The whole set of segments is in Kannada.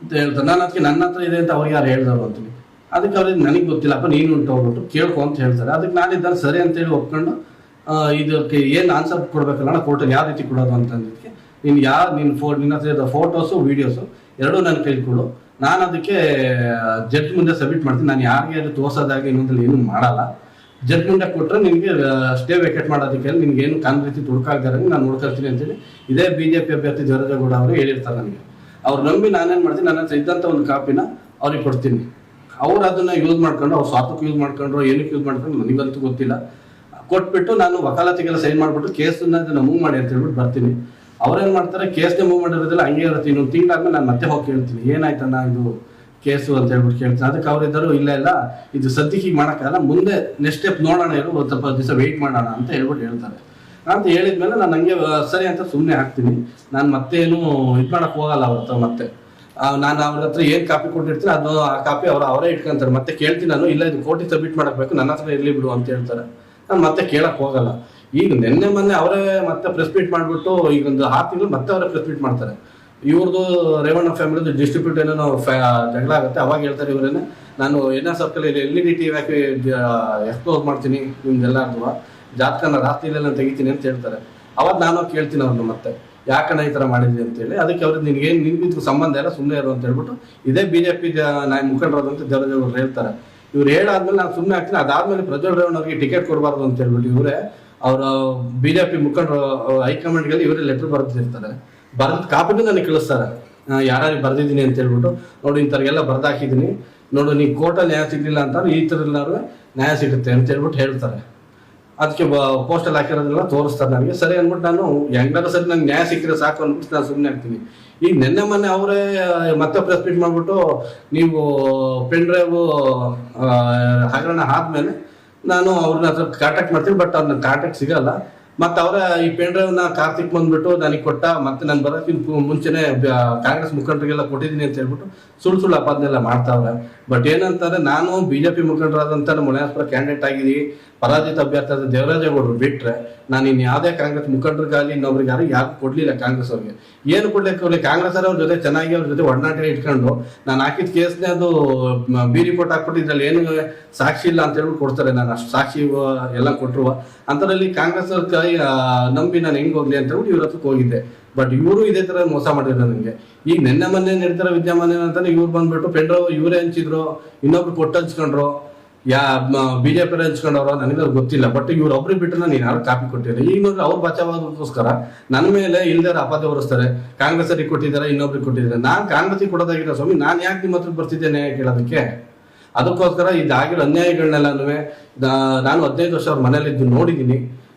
ಅಂತ ಹೇಳ್ತಾರೆ ನಾನು ಅದಕ್ಕೆ ನನ್ನ ಹತ್ರ ಇದೆ ಅಂತ ಅವ್ರಿಗೆ ಯಾರು ಹೇಳ್ದವ್ರು ಅಂತೀನಿ ಅದಕ್ಕೆ ಅವ್ರಿಗೆ ನನಗೆ ಗೊತ್ತಿಲ್ಲಪ್ಪ ನೀನು ಉಂಟು ಹೋಗ್ಬಿಟ್ಟು ಕೇಳ್ಕೊ ಅಂತ ಹೇಳ್ತಾರೆ. ಅದಕ್ಕೆ ನಾನಿದ್ದಾನೆ ಸರಿ ಅಂತೇಳಿ ಒಪ್ಕೊಂಡು ಆ, ಇದಕ್ಕೆ ಏನು ಆನ್ಸರ್ ಕೊಡ್ಬೇಕಲ್ಲ ಕೋರ್ಟಲ್ಲಿ ಯಾವ ರೀತಿ ಕೊಡೋದು ಅಂತಂದಿದ್ದಕ್ಕೆ ನೀನು ಯಾರು ನಿನ್ನ ಫೋ ನಿನ್ನ ಹತ್ರ ಇರೋ ಫೋಟೋಸು ವೀಡಿಯೋಸು ಎರಡೂ ನನ್ನ ಕೈಲಿ ಕೊಡು. ನಾನು ಅದಕ್ಕೆ ಜಡ್ಜ್ ಮುಂದೆ ಸಬ್ಮಿಟ್ ಮಾಡ್ತೀನಿ. ನಾನು ಯಾರಿಗೆ ಅದು ತೋರ್ಸೋದಾಗಿ ಇನ್ನೊಂದಲ್ಲಿ ಏನು ಮಾಡಲ್ಲ. ಜಡ್ಜ್ ಮುಂದೆ ಕೊಟ್ಟರೆ ನಿನಗೆ ಸ್ಟೇ ವೆಕೇಟ್ ಮಾಡೋದಕ್ಕೆ ನಿನ್ಗೆ ಏನು ಕಾನ್ ರೀತಿ ತುಡ್ಕಾಗ್ದಾರೆ ನಾನು ನೋಡ್ಕೊಳ್ತೀನಿ ಅಂತೇಳಿ ಇದೇ ಬಿ ಜೆ ಪಿ ಅಭ್ಯರ್ಥಿ ದೇವರಾಜೇಗೌಡ ಅವರು ಹೇಳಿರ್ತಾರೆ ನನಗೆ. ಅವ್ರು ನಂಬಿ ನಾನೇನ್ ಮಾಡ್ತೀನಿ, ನನ್ನ ಹತ್ರ ಇದ್ದಂಥ ಒಂದು ಕಾಪಿನ ಅವ್ರಿಗೆ ಕೊಡ್ತೀನಿ. ಅವ್ರು ಅದನ್ನ ಯೂಸ್ ಮಾಡ್ಕೊಂಡು, ಅವ್ರು ಸ್ವಾರ್ಥಕ್ಕೆ ಯೂಸ್ ಮಾಡ್ಕೊಂಡ್ರು, ಏನಕ್ಕೆ ಯೂಸ್ ಮಾಡ್ಕೊಂಡು ನನಗಂತೂ ಗೊತ್ತಿಲ್ಲ. ಕೊಟ್ಬಿಟ್ಟು ನಾನು ವಕಾಲತಿಗೆಲ್ಲ ಸೈನ್ ಮಾಡ್ಬಿಟ್ಟು ಕೇಸನ್ನ ಮೂವ್ ಮಾಡಿ ಅಂತ ಹೇಳ್ಬಿಟ್ಟು ಬರ್ತೀನಿ. ಅವ್ರೇನ್ ಮಾಡ್ತಾರೆ, ಕೇಸ್ನ ಮೂವ್ ಮಾಡಿರೋದಿಲ್ಲ, ಹಂಗೆ ಇರುತ್ತೆ. ಇನ್ನೊಂದು ತಿಂಗಳಾದ್ಮೇಲೆ ನಾನು ಮತ್ತೆ ಹೋಗಿ ಕೇಳ್ತೀನಿ. ಏನಾಯ್ತಣ್ಣ ಇದು ಕೇಸು ಅಂತ ಹೇಳ್ಬಿಟ್ಟು ಕೇಳ್ತೀನಿ. ಅದಕ್ಕೆ ಅವರಿದ್ದರು ಇಲ್ಲ ಇಲ್ಲ, ಇದು ಸದ್ಯಕ್ಕೆ ಮಾಡೋಕ್ಕಾಗಲ್ಲ. ಮುಂದೆ ನೆಕ್ಸ್ಟ್ ಸ್ಟೆಪ್ ನೋಡೋಣ ಇರು ಸ್ವಲ್ಪ ದಿವಸ ವೆಯ್ಟ್ ಮಾಡೋಣ ಅಂತ ಹೇಳ್ಬಿಟ್ಟು ಹೇಳ್ತಾರೆ. ಅಂತ ಹೇಳಿದ್ಮೇಲೆ ನಾನು ಹಂಗೆ ಸರಿ ಅಂತ ಸುಮ್ಮನೆ ಹಾಕ್ತೀನಿ. ನಾನು ಮತ್ತೇನು ಇದು ಮಾಡಕ್ ಹೋಗಲ್ಲ ಅವ್ರ ಹತ್ರ ಮತ್ತೆ ನಾನು ಅವ್ರ ಹತ್ರ ಏನ್ ಕಾಪಿ ಕೊಟ್ಟಿರ್ತೀನಿ ಅದು ಆ ಕಾಪಿ ಅವ್ರು ಅವರೇ ಇಟ್ಕೊಂತಾರೆ. ಮತ್ತೆ ಕೇಳ್ತೀನಿ ನಾನು, ಇಲ್ಲ, ಇದು ಕೋಟಿ ಸಬ್ಮಿಟ್ ಮಾಡಬೇಕು ನನ್ನ ಹತ್ರ ಇರ್ಲಿ ಬಿಡು ಅಂತ ಹೇಳ್ತಾರೆ. ನಾನು ಮತ್ತೆ ಕೇಳಕ್ ಹೋಗಲ್ಲ. ಈಗ ನಿನ್ನೆ ಮೊನ್ನೆ ಅವರೇ ಮತ್ತೆ ಪ್ರೆಸ್ ಮೀಟ್ ಮಾಡ್ಬಿಟ್ಟು, ಈಗ ಒಂದು ಆರು ತಿಂಗಳು ಮತ್ತೆ ಅವರೇ ಪ್ರೆಸ್ ಮೀಟ್ ಮಾಡ್ತಾರೆ. ಇವ್ರದ್ದು ರೇವಣ್ಣ ಫ್ಯಾಮಿಲಿದು ಡಿಸ್ಟ್ರಿಬ್ಯೂಟ್ ಏನೋ ಜಗಳ ಆಗುತ್ತೆ, ಅವಾಗ ಹೇಳ್ತಾರೆ ಇವರೇನೆ. ನಾನು N R circle, L E D T ಹಾಕಿ ಎಕ್ಸ್ಪೋಸ್ ಮಾಡ್ತೀನಿ ನಿಮ್ದೆಲ್ಲರಿಗೂ ಜಾತಕನ ನಾನು ತೆಗಿತೀನಿ ಅಂತ ಹೇಳ್ತಾರೆ. ಅವಾಗ ನಾನು ಕೇಳ್ತೀನಿ ಅವ್ರನ್ನ ಮತ್ತೆ, ಯಾಕಣ್ಣ ಈ ಥರ ಮಾಡಿದ್ವಿ ಅಂತೇಳಿ ಅದಕ್ಕೆ ಅವ್ರಿಗೆ ನಿನ್ಗೆ ನಿನ್ಗಿದ್ರು ಸಂಬಂಧ ಇಲ್ಲ ಸುಮ್ಮನೆ ಇರು ಅಂತ ಹೇಳ್ಬಿಟ್ಟು ಇದೇ ಬಿ ಜೆ ಪಿ ನಾಯ ಮುಖಂಡರಾದಂಥ ಹೇಳ್ತಾರೆ. ಇವ್ರು ಹೇಳಾದ್ಮೇಲೆ ನಾನು ಸುಮ್ಮನೆ ಆಗ್ತೀನಿ, ಅದಾದ್ಮೇಲೆ ಪ್ರಜ್ವಲ್ ರೇವಣ್ಣ ಅವ್ರಿಗೆ ಟಿಕೆಟ್ ಕೊಡಬಾರ್ದು ಅಂತ ಹೇಳ್ಬಿಟ್ಟು ಇವರೇ, ಅವರ ಬಿಜೆಪಿ ಮುಖಂಡರು ಹೈಕಮಾಂಡ್ಗೆಲ್ಲ ಇವರೇ ಲೆಟರ್ ಬರೆದಿರ್ತಾರೆ. ಬರೆದ ಕಾಪಿನೂ ನನಗೆ ಕಳಿಸ್ತಾರೆ. ಯಾರು ಬರ್ದಿದ್ದೀನಿ ಅಂತ ಹೇಳ್ಬಿಟ್ಟು, ನೋಡಿ ಇಂಥವ್ರಿಗೆಲ್ಲ ಬರ್ದಾಕಿದ್ದೀನಿ. ನೋಡು ನೀ ಕೋರ್ಟಲ್ಲಿ ನ್ಯಾಯ ಸಿಗಲಿಲ್ಲ ಅಂತಾರೆ ಈ ಥರ ನ್ಯಾಯ ಸಿಗುತ್ತೆ ಅಂತ ಹೇಳ್ಬಿಟ್ಟು ಹೇಳ್ತಾರೆ. ಅದಕ್ಕೆ ಪೋಸ್ಟಲ್ಲಿ ಹಾಕಿರೋದೆಲ್ಲ ತೋರಿಸ್ತಾರೆ ನನಗೆ ಸರಿ ಅಂದ್ಬಿಟ್ಟು ನಾನು ಹೆಂಗಾದ್ರೂ ಸರಿ ನಂಗೆ ನ್ಯಾಯ ಸಿಕ್ಕಿದ್ರೆ ಸಾಕು ಅಂದ್ಬಿಟ್ಟು ನಾನು ಸುಮ್ಮನೆ ಆಗ್ತೀನಿ ಈಗ ನಿನ್ನೆ ಮೊನ್ನೆ ಅವರೇ ಮತ್ತೆ ಪ್ರೆಸ್ ಮೀಟ್ ಮಾಡಿಬಿಟ್ಟು ನೀವು ಪೆನ್ ಡ್ರೈವ್ ಹಗರಣ ಆದ್ಮೇಲೆ ನಾನು ಅವ್ರನ್ನ ಹತ್ರ ಕಾಂಟ್ಯಾಕ್ಟ್ ಮಾಡ್ತೀನಿ ಬಟ್ ಅವ್ರನ್ನ ಕಾಂಟ್ಯಾಕ್ಟ್ ಸಿಗಲ್ಲ. ಮತ್ತೆ ಅವರ ಈ ಪೆನ್ ಡ್ರೈವ್ನ ಕಾರ್ತಿಕ್ ಬಂದ್ಬಿಟ್ಟು ನನಗೆ ಕೊಟ್ಟ, ಮತ್ತೆ ನಾನು ಬರೋಕ್ಕಿಂತ ಮುಂಚೆನೆ ಕಾಂಗ್ರೆಸ್ ಮುಖಂಡರಿಗೆಲ್ಲ ಕೊಟ್ಟಿದ್ದೀನಿ ಅಂತ ಹೇಳ್ಬಿಟ್ಟು ಸುಳ್ಳು ಸುಳ್ಳು ಅಪಾದನೆಲ್ಲ ಮಾಡ್ತಾವ್ರೆ. ಬಟ್ ಏನಂತಂದ್ರೆ ನಾನು ಬಿಜೆಪಿ ಮುಖಂಡರಾದಂಥ ಮನೆಯಾಸ್ಪುರ ಕ್ಯಾಂಡಿಡೇಟ್ ಆಗಿದ್ದೀವಿ ಪರಾಜಿತ ಅಭ್ಯರ್ಥಿ ಆದ ದೇವರಾಜೇಗೌಡರು ಬಿಟ್ರೆ ನಾನು ಇನ್ನು ಯಾವುದೇ ಕಾಂಗ್ರೆಸ್ ಮುಖಂಡರಿಗಾಗಲಿ ಇನ್ನೊಬ್ರಿಗೆ ಯಾರು ಯಾರು ಕೊಡ್ಲಿಲ್ಲ ಕಾಂಗ್ರೆಸ್ ಅವ್ರಿಗೆ. ಏನು ಕೊಡ್ಲಿಕ್ಕೆ ಅವ್ರಿಗೆ ಕಾಂಗ್ರೆಸ್ ಅವ್ರ ಜೊತೆ ಚೆನ್ನಾಗಿ ಅವ್ರ ಜೊತೆ ಒಡನಾಟ ಇಟ್ಕೊಂಡು ನಾನು ಹಾಕಿದ ಕೇಸ್ನೇ ಅದು ಬಿ ರಿಪೋರ್ಟ್ ಹಾಕ್ಬಿಟ್ಟು ಇದ್ರಲ್ಲಿ ಏನು ಸಾಕ್ಷಿ ಇಲ್ಲ ಅಂತ ಹೇಳ್ಬಿಟ್ಟು ಕೊಡ್ತಾರೆ. ನಾನು ಅಷ್ಟು ಸಾಕ್ಷಿ ಎಲ್ಲ ಕೊಟ್ಟರು ಅಂತರಲ್ಲಿ ಕಾಂಗ್ರೆಸ್ ಅವ್ರ ಕೈ ನಂಬಿ ನಾನು ಹೆಂಗ್ ಹೋಗ್ಲಿ ಅಂತ ಹೇಳ್ಬಿಟ್ಟು ಇವ್ರ ಹತ್ರಕ್ಕೆ ಹೋಗಿದ್ದೆ. ಬಟ್ ಇವರು ಇದೇ ತರ ಮೋಸ ಮಾಡಿದ್ರು ನನಗೆ. ಈಗ ನಿನ್ನೆ ಮೊನ್ನೆ ನಡೀತಾರ ವಿದ್ಯಮಾನ ಏನಂತಾನೆ ಇವ್ರು ಬಂದ್ಬಿಟ್ಟು ಪೆಂಡ್ರವ್ ಇವರೇ ಹಂಚಿದ್ರು, ಇನ್ನೊಬ್ರು ಕೊಟ್ಟು ಹಂಚ್ಕೊಂಡ್ರು. ಯಾ ಬಿಜೆಪಿ ಹಂಚ್ಕೊಂಡವ್ರ, ನನಗೆ ಅದು ಗೊತ್ತಿಲ್ಲ. ಬಟ್ ಇವ್ರು ಒಬ್ರಿಗೆ ಬಿಟ್ಟು ನಾನು ಯಾರು ಕಾಪಿ ಕೊಟ್ಟಿಲ್ಲ. ಈಗ ನೋಡ್ರಿ, ಅವ್ರು ಬಚಾವಾದಕ್ಕೋಸ್ಕರ ನನ್ನ ಮೇಲೆ ಇಲ್ದಾರ ಅಪಾದ ಹೊರಿಸ್ತಾರೆ. ಕಾಂಗ್ರೆಸ್ ಕೊಟ್ಟಿದ್ದಾರೆ, ಇನ್ನೊಬ್ರಿಗೆ ಕೊಟ್ಟಿದ್ದಾರೆ. ನಾನು ಕಾಂಗ್ರೆಸ್ಗೆ ಕೊಡೋದಾಗಿರೋ ಸ್ವಾಮಿ, ನಾನು ಯಾಕೆ ನಿಮ್ಮ ಹತ್ರ ಬರ್ತಿದ್ದೇನೆ ಕೇಳೋದಕ್ಕೆ? ಅದಕ್ಕೋಸ್ಕರ ಇದಾಗಿರೋ ಅನ್ಯಾಯಗಳನ್ನೆಲ್ಲನೂ ನಾನು ಹದಿನೈದು ವರ್ಷ ಅವ್ರ ಮನೇಲಿದ್ದು ನೋಡಿದ್ದೀನಿ.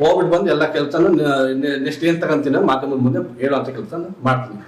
ಹೋಗ್ಬಿಟ್ಟು ಬಂದು ಎಲ್ಲ ಕೆಲಸನೂ ನೆಕ್ಸ್ಟ್ ಏನ್ ತಗೊಂತೀನಿ ಮಾಧ್ಯಮದ ಮುಂದೆ ಹೇಳುವಂತ ಕೆಲಸ ಮಾಡ್ತೀನಿ.